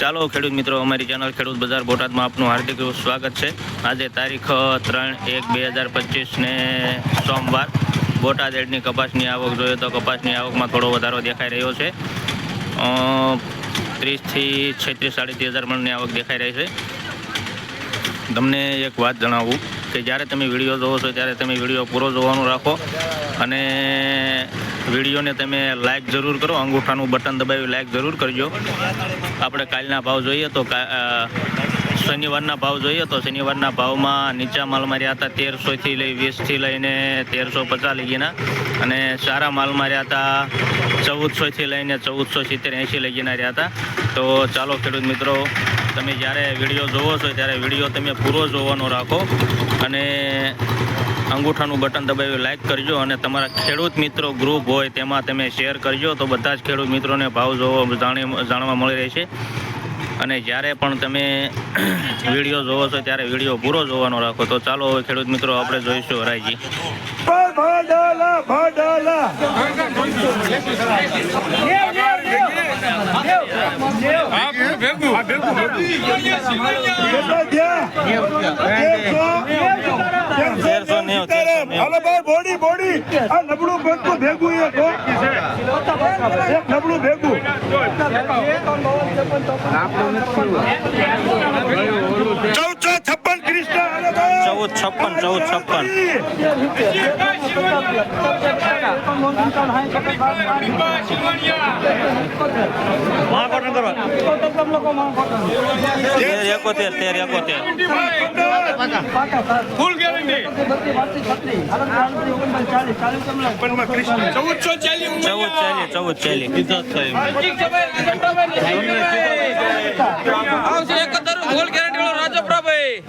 ચાલો ખેડૂત મિત્રો, અમારી ચેનલ ખેડૂત બજાર બોટાદમાં આપનું હાર્દિક સ્વાગત છે. આજે તારીખ ત્રણ એક બે હજાર પચીસને સોમવાર. બોટાદ એડની કપાસની આવક જોઈએ તો કપાસની આવકમાં થોડો વધારો દેખાઈ રહ્યો છે. ત્રીસથી છત્રીસ, સાડત્રીસ હજાર મણની આવક દેખાઈ રહી છે. તમને એક વાત જણાવું કે જ્યારે તમે વીડિયો જોવો છો ત્યારે તમે વીડિયો પૂરો જોવાનું રાખો અને વિડીયોને તમે લાઈક જરૂર કરો, અંગૂઠાનું બટન દબાવી લાઈક જરૂર કરજો. આપણે કાલના ભાવ જોઈએ તો શનિવારના ભાવ જોઈએ તો શનિવારના ભાવમાં નીચા માલ માર્યા હતા તેરસોથી લઈ વીસથી લઈને તેરસો પચાસ લગીના. અને સારા માલ માર્યા હતા ચૌદસોથી લઈને ચૌદસો સિત્તેર એંશી લગીના રહ્યા હતા. તો ચાલો ખેડૂત મિત્રો, તમે જ્યારે વીડિયો જોવો છો ત્યારે વીડિયો તમે પૂરો જોવાનો રાખો. અને અંગૂઠાનું બટન દબાવી લાઈક કરજો અને તમારા ખેડૂત મિત્રો ગ્રુપ હોય તેમાં તમે શેર કરજો તો બધા જ ખેડૂત મિત્રોને ભાવ જોવો જાણી જાણવા મળી રહેશે. અને જ્યારે પણ તમે વીડિયો જોવો છો ત્યારે વીડિયો પૂરો જોવાનો રાખો. તો ચાલો હવે ખેડૂત મિત્રો આપણે જોઈશું હરાઈજી ભડાલા ભડાલા કેટલા થયા? તેરસો? તેરસો નેવું, તેરસો નેવું. હાલો ભાઈ બોડી બોડી. આ નબળું બનતું ભેગું એ તો. એક નબળું ભેગું. ચૌદસો ચૌદ છપ્પન ચૌદ છપ્પન. તેર એકોતેર તેર એકોતેર. ચાલીસ ચૌદ ચાલી ચૌદ ચાલી આવશે એકંદર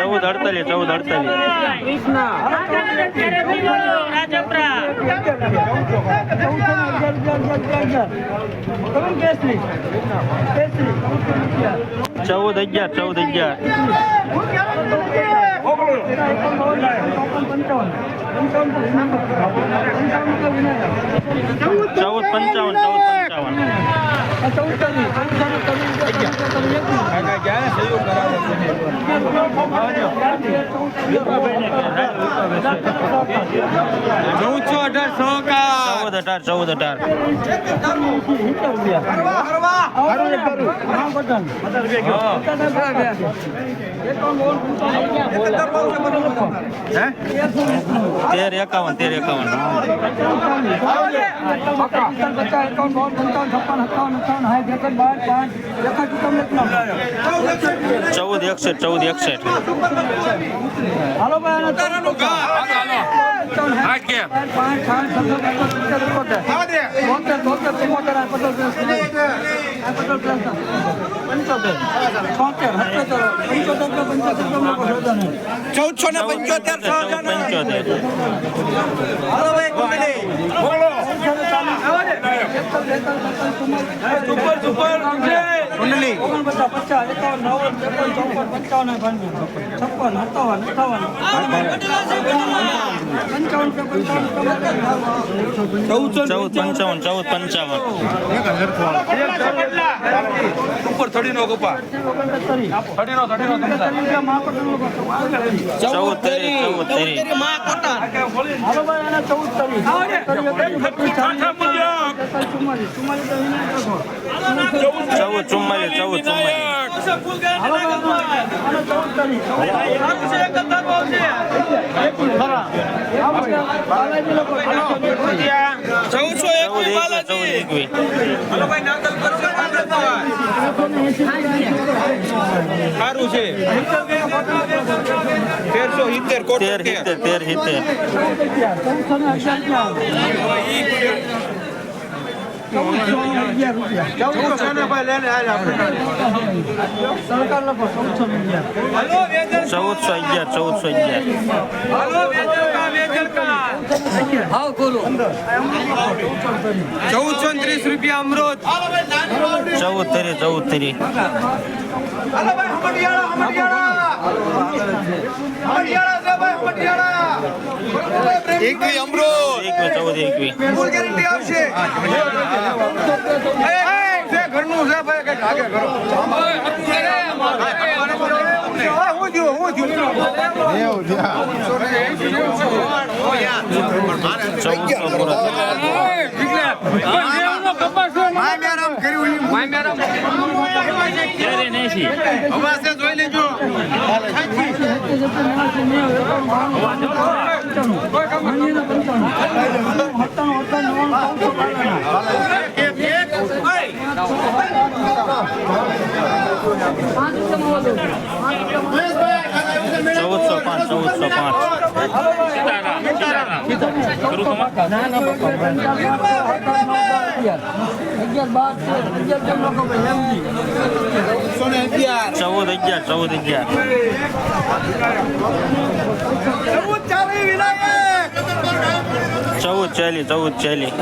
ચૌદ અડતાલીસ ચૌદ અડતાલીસ. ચૌદ અગિયાર ચૌદ અગિયાર. ચૌદ પંચાવન ચૌદ પંચાવન. ચૌદસો અઢાર અઢાર ચૌદ અઢાર. તેર એકાવન તેર એકાવન. ચૌદ એકસઠ ચૌદ એકસઠ. હા કે ચૌદસો ને પંચોતેર સો ચૌદ પંચોતેર. સુપર સુપર કુંડલી ચૌદસો ચૌદ પંચાવન ચૌદ પંચાવન ઉપર થડી નો કપા થડી નો થડી નો ચૌદ તરી ચૌદ તરી ચૌદ તરી ચૌદ ચૌદ એકવીસ ચૌદ એકવીસ સારું છે. તેરસો સિત્તેર કોટ તેર સિત્તેર. તેર સિત્તેર. ચૌદસો અગિયાર ચૌદસો અગિયાર ચૌદસો ત્રીસ રૂપિયા અમૃત ચૌદ તરી ચૌદ તરી એકવી અમૃત એકવી ચૌદ એકવી ઘરનું હું થયું, હું થયું? ચૌદસો પાંચ ચૌદસો પાંચ ચૌદ અગિયાર ચૌદ અગિયાર. ચૌદ ચાલી ચૌદ ચાલી.